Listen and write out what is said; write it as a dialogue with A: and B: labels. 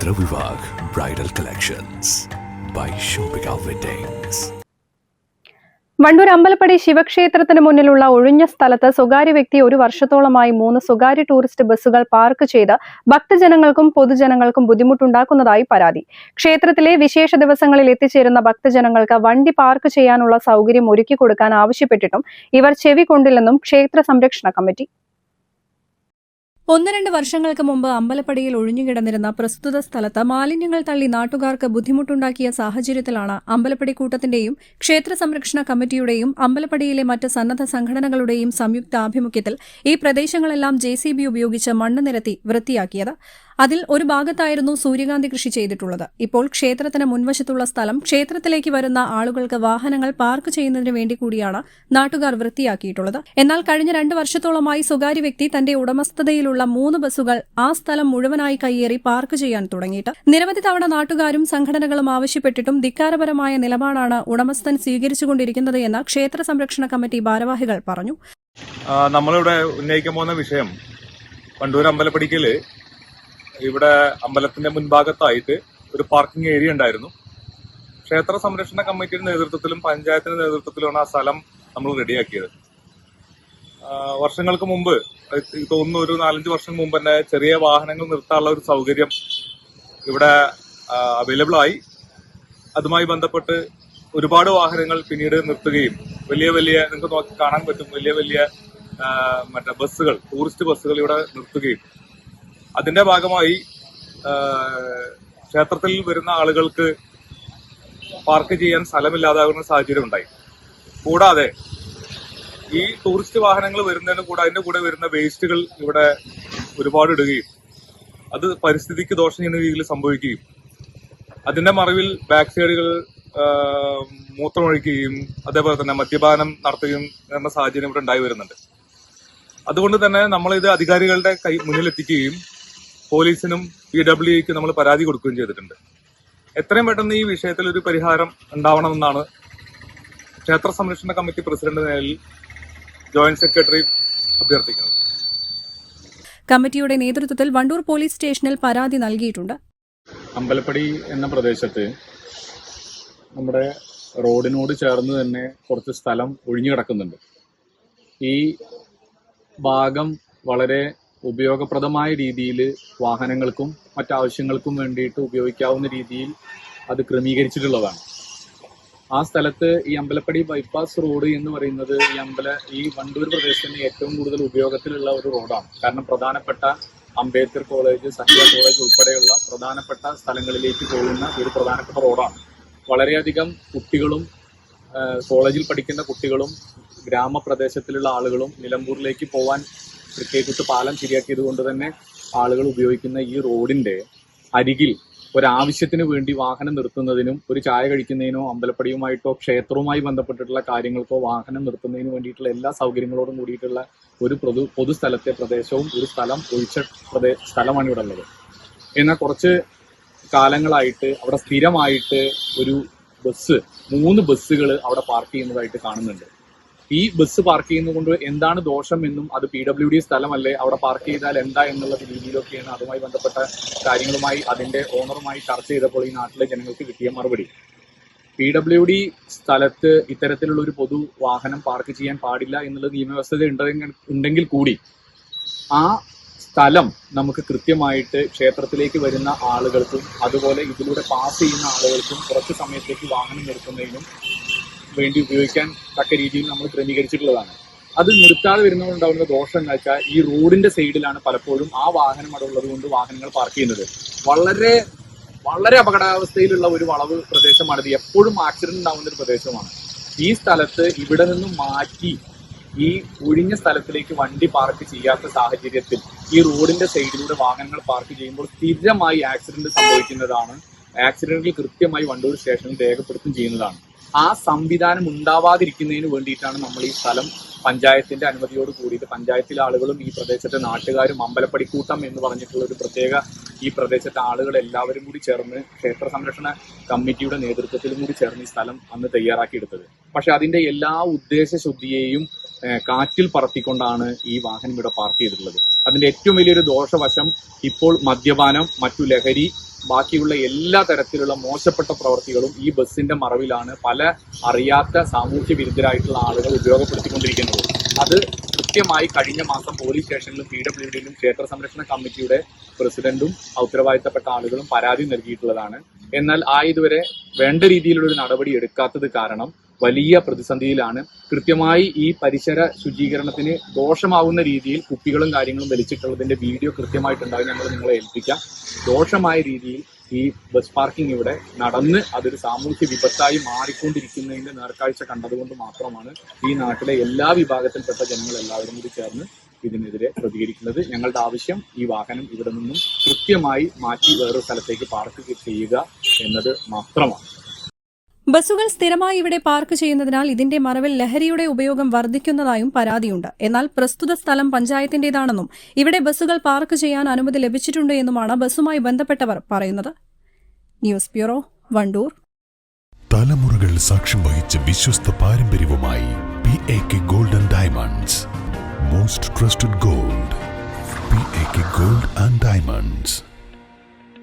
A: Chitra Vivag Bridal Collections by Shobika Weddings.
B: Wandoor Ambalappadi ശിവക്ഷേത്രത്തിന് മുന്നിലുള്ള ഒഴിഞ്ഞ സ്ഥലത്ത് സ്വകാര്യ വ്യക്തി ഒരു വർഷത്തോളമായി മൂന്ന് സ്വകാര്യ ടൂറിസ്റ്റ് ബസ്സുകൾ പാർക്ക് ചെയ്ത് ഭക്തജനങ്ങൾക്കും പൊതുജനങ്ങൾക്കും ബുദ്ധിമുട്ടുണ്ടാക്കുന്നതായി പരാതി ക്ഷേത്രത്തിലെ വിശേഷ ദിവസങ്ങളിൽ എത്തിച്ചേരുന്ന ഭക്തജനങ്ങൾക്ക് വണ്ടി പാർക്ക് ചെയ്യാനുള്ള സൗകര്യം ഒരുക്കി കൊടുക്കാൻ ആവശ്യപ്പെട്ടിട്ടും ഇവർ ചെവി കൊണ്ടില്ലെന്നും ക്ഷേത്ര സംരക്ഷണ കമ്മിറ്റി ഒന്ന് രണ്ട് വർഷങ്ങൾക്ക് മുമ്പ് അമ്പലപ്പടിയിൽ ഒഴിഞ്ഞുകിടന്നിരുന്ന പ്രസ്തുത സ്ഥലത്ത് മാലിന്യങ്ങൾ തള്ളി നാട്ടുകാർക്ക് ബുദ്ധിമുട്ടുണ്ടാക്കിയ സാഹചര്യത്തിലാണ് അമ്പലപ്പടി കൂട്ടത്തിന്റെയും ക്ഷേത്ര സംരക്ഷണ കമ്മിറ്റിയുടെയും അമ്പലപ്പടിയിലെ മറ്റ് സന്നദ്ധ സംഘടനകളുടെയും സംയുക്ത ആഭിമുഖ്യത്തിൽ ഈ പ്രദേശങ്ങളെല്ലാം ജെ ഉപയോഗിച്ച് മണ്ണ് നിരത്തി വൃത്തിയാക്കിയത്. അതിൽ ഒരു ഭാഗത്തായിരുന്നു സൂര്യകാന്തി കൃഷി ചെയ്തിട്ടുള്ളത്. ഇപ്പോൾ ക്ഷേത്രത്തിന് മുൻവശത്തുള്ള സ്ഥലം ക്ഷേത്രത്തിലേക്ക് വരുന്ന ആളുകൾക്ക് വാഹനങ്ങൾ പാർക്ക് ചെയ്യുന്നതിന് വേണ്ടി കൂടിയാണ് നാട്ടുകാർ വൃത്തിയാക്കിയിട്ടുള്ളത്. എന്നാൽ കഴിഞ്ഞ രണ്ട് വർഷത്തോളമായി സ്വകാര്യ വ്യക്തി തന്റെ ഉടമസ്ഥതയിലുള്ള മൂന്ന് ബസ്സുകൾ ആ സ്ഥലം മുഴുവനായി കയ്യേറി പാർക്ക് ചെയ്യാൻ തുടങ്ങിയിട്ട്. നിരവധി തവണ നാട്ടുകാരും സംഘടനകളും ആവശ്യപ്പെട്ടിട്ടും ധിക്കാരപരമായ നിലപാടാണ് ഉടമസ്ഥൻ സ്വീകരിച്ചുകൊണ്ടിരിക്കുന്നത് എന്ന് ക്ഷേത്ര സംരക്ഷണ കമ്മിറ്റി ഭാരവാഹികൾ പറഞ്ഞു.
C: നമ്മളിവിടെ ഉന്നയിക്കാൻ പോകുന്ന വിഷയം വണ്ടൂർ അമ്പലപ്പടിക്കൽ ഇവിടെ അമ്പലത്തിന്റെ മുൻഭാഗത്തായിട്ട് ഒരു പാർക്കിംഗ് ഏരിയ ഉണ്ടായിരുന്നു. ക്ഷേത്ര സംരക്ഷണ കമ്മിറ്റിയുടെ നേതൃത്വത്തിലും പഞ്ചായത്തിന്റെ നേതൃത്വത്തിലുമാണ് ആ സ്ഥലം നമ്മൾ റെഡിയാക്കിയത്. വർഷങ്ങൾക്ക് മുമ്പ് തോന്നുന്നു ഒരു നാലഞ്ച് വർഷം മുമ്പ് തന്നെ ചെറിയ വാഹനങ്ങൾ നിർത്താനുള്ള ഒരു സൗകര്യം ഇവിടെ അവൈലബിൾ ആയി. അതുമായി ബന്ധപ്പെട്ട് ഒരുപാട് വാഹനങ്ങൾ പിന്നീട് നിർത്തുകയും വലിയ വലിയ നിങ്ങൾക്ക് നോക്കി കാണാൻ പറ്റും വലിയ വലിയ മറ്റേ ബസ്സുകൾ ടൂറിസ്റ്റ് ബസ്സുകൾ ഇവിടെ നിർത്തുകയും. അതിന്റെ ഭാഗമായി ക്ഷേത്രത്തിൽ വരുന്ന ആളുകൾക്ക് പാർക്ക് ചെയ്യാൻ സ്ഥലമില്ലാതാകുന്ന സാഹചര്യം ഉണ്ടായി. കൂടാതെ ഈ ടൂറിസ്റ്റ് വാഹനങ്ങൾ വരുന്നതിന് കൂടെ അതിന്റെ കൂടെ വരുന്ന വേസ്റ്റുകൾ ഇവിടെ ഒരുപാട് ഇടുകയും അത് പരിസ്ഥിതിക്ക് ദോഷം ചെയ്യുന്ന രീതിയിൽ സംഭവിക്കുകയും അതിന്റെ മറവിൽ ബാക്ക് സൈഡുകൾ മൂത്രമൊഴിക്കുകയും അതേപോലെ തന്നെ മദ്യപാനം നടത്തുകയും എന്ന സാഹചര്യം ഇവിടെ ഉണ്ടായി വരുന്നുണ്ട്. അതുകൊണ്ട് തന്നെ നമ്മൾ ഇത് അധികാരികളുടെ കൈ മുന്നിലെത്തിക്കുകയും പോലീസിനും പി ഡബ്ല്യു ക്ക് നമ്മൾ പരാതി കൊടുക്കുകയും ചെയ്തിട്ടുണ്ട്. എത്രയും പെട്ടെന്ന് ഈ വിഷയത്തിൽ ഒരു പരിഹാരം ഉണ്ടാവണമെന്നാണ് ക്ഷേത്ര സംരക്ഷണ കമ്മിറ്റി പ്രസിഡന്റ് നേരിൽ ജോയിന്റ് സെക്രട്ടറി അഭ്യർത്ഥിക്കുന്നത്.
B: കമ്മിറ്റിയുടെ നേതൃത്വത്തിൽ വണ്ടൂർ പോലീസ് സ്റ്റേഷനിൽ പരാതി നൽകിയിട്ടുണ്ട്.
D: അമ്പലപ്പടി എന്ന പ്രദേശത്ത് നമ്മുടെ റോഡിനോട് ചേർന്ന് തന്നെ കുറച്ച് സ്ഥലം ഒഴിഞ്ഞു കിടക്കുന്നുണ്ട് ഈ ഭാഗം വളരെ ഉപയോഗപ്രദമായ രീതിയിൽ വാഹനങ്ങൾക്കും മറ്റാവശ്യങ്ങൾക്കും വേണ്ടിയിട്ട് ഉപയോഗിക്കാവുന്ന രീതിയിൽ അത് ക്രമീകരിച്ചിട്ടുള്ളതാണ്. ആ സ്ഥലത്ത് ഈ അമ്പലപ്പടി ബൈപ്പാസ് റോഡ് എന്ന് പറയുന്നത് ഈ അമ്പല ഈ വണ്ടൂർ പ്രദേശത്തിന് ഏറ്റവും കൂടുതൽ ഉപയോഗത്തിലുള്ള ഒരു റോഡാണ് കാരണം പ്രധാനപ്പെട്ട അംബേദ്കർ കോളേജ് സഹ്യ കോളേജ് ഉൾപ്പെടെയുള്ള പ്രധാനപ്പെട്ട സ്ഥലങ്ങളിലേക്ക് പോകുന്ന ഒരു പ്രധാനപ്പെട്ട റോഡാണ് വളരെയധികം കുട്ടികളും കോളേജിൽ പഠിക്കുന്ന കുട്ടികളും ഗ്രാമപ്രദേശത്തിലുള്ള ആളുകളും നിലമ്പൂരിലേക്ക് പോവാൻ തൃക്കേക്കുത്ത് പാലം ശരിയാക്കിയത് കൊണ്ട് തന്നെ ആളുകൾ ഉപയോഗിക്കുന്ന ഈ റോഡിന്റെ അരികിൽ ഒരാവശ്യത്തിന് വേണ്ടി വാഹനം നിർത്തുന്നതിനും ഒരു ചായ കഴിക്കുന്നതിനോ അമ്പലപ്പടിയുമായിട്ടോ ക്ഷേത്രവുമായി ബന്ധപ്പെട്ടിട്ടുള്ള കാര്യങ്ങൾക്കോ വാഹനം നിർത്തുന്നതിന് വേണ്ടിയിട്ടുള്ള എല്ലാ സൗകര്യങ്ങളോടും കൂടിയിട്ടുള്ള ഒരു പൊതു പൊതുസ്ഥലത്തെ പ്രദേശവും ഒരു സ്ഥലം ഒഴിച്ച പ്രദേ സ്ഥലമാണ് ഇവിടെ ഉള്ളത്. എന്നാൽ കുറച്ച് കാലങ്ങളായിട്ട് അവിടെ സ്ഥിരമായിട്ട് ഒരു ബസ് മൂന്ന് ബസ്സുകൾ അവിടെ പാർക്ക് ചെയ്യുന്നതായിട്ട് കാണുന്നുണ്ട്. ഈ ബസ് പാർക്ക് ചെയ്യുന്നത് കൊണ്ട് എന്താണ് ദോഷം എന്നും അത് പി ഡബ്ല്യു ഡി സ്ഥലമല്ലേ അവിടെ പാർക്ക് ചെയ്താൽ എന്താ എന്നുള്ള രീതിയിലൊക്കെയാണ് അതുമായി ബന്ധപ്പെട്ട കാര്യങ്ങളുമായി അതിന്റെ ഓണറുമായി ചർച്ച ചെയ്തപ്പോൾ ഈ നാട്ടിലെ ജനങ്ങൾക്ക് കിട്ടിയ മറുപടി. പി ഡബ്ല്യു ഡി സ്ഥലത്ത് ഇത്തരത്തിലുള്ള ഒരു പൊതു വാഹനം പാർക്ക് ചെയ്യാൻ പാടില്ല എന്നുള്ള നിയമവ്യവസ്ഥ ഉണ്ടെങ്കിൽ കൂടി ആ സ്ഥലം നമുക്ക് കൃത്യമായിട്ട് ക്ഷേത്രത്തിലേക്ക് വരുന്ന ആളുകൾക്കും അതുപോലെ ഇതിലൂടെ പാസ് ചെയ്യുന്ന ആളുകൾക്കും കുറച്ച് സമയത്തേക്ക് വാഹനം നിർത്തുന്നതിനും വേണ്ടി ഉപയോഗിക്കാൻ തക്ക രീതിയിൽ നമ്മൾ ക്രമീകരിച്ചിട്ടുള്ളതാണ്. അത് നിർത്താതെ വരുന്നതുകൊണ്ടാവുന്ന ദോഷം എന്താ വെച്ചാൽ ഈ റോഡിന്റെ സൈഡിലാണ് പലപ്പോഴും ആ വാഹനം അവിടെ ഉള്ളത് കൊണ്ട് വാഹനങ്ങൾ പാർക്ക് ചെയ്യുന്നത്. വളരെ വളരെ അപകടാവസ്ഥയിലുള്ള ഒരു വളവ് പ്രദേശമാണിത്. എപ്പോഴും ആക്സിഡന്റ് ഉണ്ടാവുന്ന ഒരു പ്രദേശമാണ്. ഈ സ്ഥലത്ത് ഇവിടെ നിന്ന് മാറ്റി ഈ ഒഴിഞ്ഞ സ്ഥലത്തിലേക്ക് വണ്ടി പാർക്ക് ചെയ്യാത്ത സാഹചര്യത്തിൽ ഈ റോഡിന്റെ സൈഡിലൂടെ വാഹനങ്ങൾ പാർക്ക് ചെയ്യുമ്പോൾ സ്ഥിരമായി ആക്സിഡന്റ് സംഭവിക്കുന്നതാണ്. ആക്സിഡന്റിൽ കൃത്യമായി വണ്ടൂർ സ്റ്റേഷനിൽ രേഖപ്പെടുത്തും ചെയ്യുന്നതാണ്. ആ സംവിധാനം ഉണ്ടാവാതിരിക്കുന്നതിന് വേണ്ടിയിട്ടാണ് നമ്മൾ ഈ സ്ഥലം പഞ്ചായത്തിന്റെ അനുമതിയോട് കൂടിയിട്ട് പഞ്ചായത്തിലെ ആളുകളും ഈ പ്രദേശത്തെ നാട്ടുകാരും അമ്പലപ്പടിക്കൂട്ടം എന്ന് പറഞ്ഞിട്ടുള്ള ഒരു പ്രത്യേക ഈ പ്രദേശത്തെ ആളുകൾ എല്ലാവരും കൂടി ചേർന്ന് ക്ഷേത്ര സംരക്ഷണ കമ്മിറ്റിയുടെ നേതൃത്വത്തിലും കൂടി ചേർന്ന് ഈ സ്ഥലം അന്ന് തയ്യാറാക്കിയെടുത്തത്. പക്ഷെ അതിന്റെ എല്ലാ ഉദ്ദേശശുദ്ധിയെയും കാറ്റിൽ പറത്തിക്കൊണ്ടാണ് ഈ വാഹനം ഇവിടെ പാർക്ക് ചെയ്തിട്ടുള്ളത്. അതിന്റെ ഏറ്റവും വലിയൊരു ദോഷവശം ഇപ്പോൾ മദ്യപാനം മറ്റു ലഹരി ബാക്കിയുള്ള എല്ലാ തരത്തിലുള്ള മോശപ്പെട്ട പ്രവർത്തികളും ഈ ബസ്സിന്റെ മറവിലാണ് പല അറിയാത്ത സാമൂഹ്യ വിരുദ്ധരായിട്ടുള്ള ആളുകൾ ഉപയോഗപ്പെടുത്തിക്കൊണ്ടിരിക്കുന്നത്. അത് കൃത്യമായി കഴിഞ്ഞ മാസം പോലീസ് സ്റ്റേഷനിലും പി ഡബ്ല്യു ഡിയിലും ക്ഷേത്ര സംരക്ഷണ കമ്മിറ്റിയുടെ പ്രസിഡന്റും ഉത്തരവാദിത്തപ്പെട്ട ആളുകളും പരാതി നൽകിയിട്ടുള്ളതാണ്. എന്നാൽ ആ ഇതുവരെ വേണ്ട രീതിയിലുള്ള ഒരു നടപടി എടുക്കാത്തത് കാരണം വലിയ പ്രതിസന്ധിയിലാണ്. കൃത്യമായി ഈ പരിസര ശുചീകരണത്തിന് ദോഷമാവുന്ന രീതിയിൽ കുപ്പികളും കാര്യങ്ങളും വലിച്ചിട്ടുള്ളതിന്റെ വീഡിയോ കൃത്യമായിട്ടുണ്ടാകും ഞങ്ങൾ നിങ്ങളെ ഏൽപ്പിക്കാം. ദോഷമായ രീതിയിൽ ഈ ബസ് പാർക്കിംഗ് ഇവിടെ നടന്ന് അതൊരു സാമൂഹ്യ വിപത്തായി മാറിക്കൊണ്ടിരിക്കുന്നതിന്റെ നേർക്കാഴ്ച കണ്ടതുകൊണ്ട് മാത്രമാണ് ഈ നാട്ടിലെ എല്ലാ വിഭാഗത്തിൽപ്പെട്ട ജനങ്ങൾ എല്ലാവരും കൂടി ചേർന്ന് ഇതിനെതിരെ പ്രതികരിക്കുന്നത്. ഞങ്ങളുടെ ആവശ്യം ഈ വാഹനം ഇവിടെ നിന്നും കൃത്യമായി മാറ്റി വേറൊരു സ്ഥലത്തേക്ക് പാർക്ക് ചെയ്യുക എന്നത് മാത്രമാണ്.
B: ബസ്സുകൾ സ്ഥിരമായി ഇവിടെ പാർക്ക് ചെയ്യുന്നതിനാൽ ഇതിന്റെ മറവിൽ ലഹരിയുടെ ഉപയോഗം വർദ്ധിക്കുന്നതായും പരാതിയുണ്ട്. എന്നാൽ പ്രസ്തുത സ്ഥലം പഞ്ചായത്തിന്റേതാണെന്നും ഇവിടെ ബസ്സുകൾ പാർക്ക് ചെയ്യാൻ അനുമതി ലഭിച്ചിട്ടുണ്ട് എന്നുമാണ് ബസ്സുമായി ബന്ധപ്പെട്ടവർ പറയുന്നത്. News bureau Wandoor.
A: തലമുറകൾ സാക്ഷ്യം വഹിച്ച വിശ്വസ്ത പാരമ്പര്യവുമായി P A K golden diamonds. Most trusted gold P A K gold and diamonds.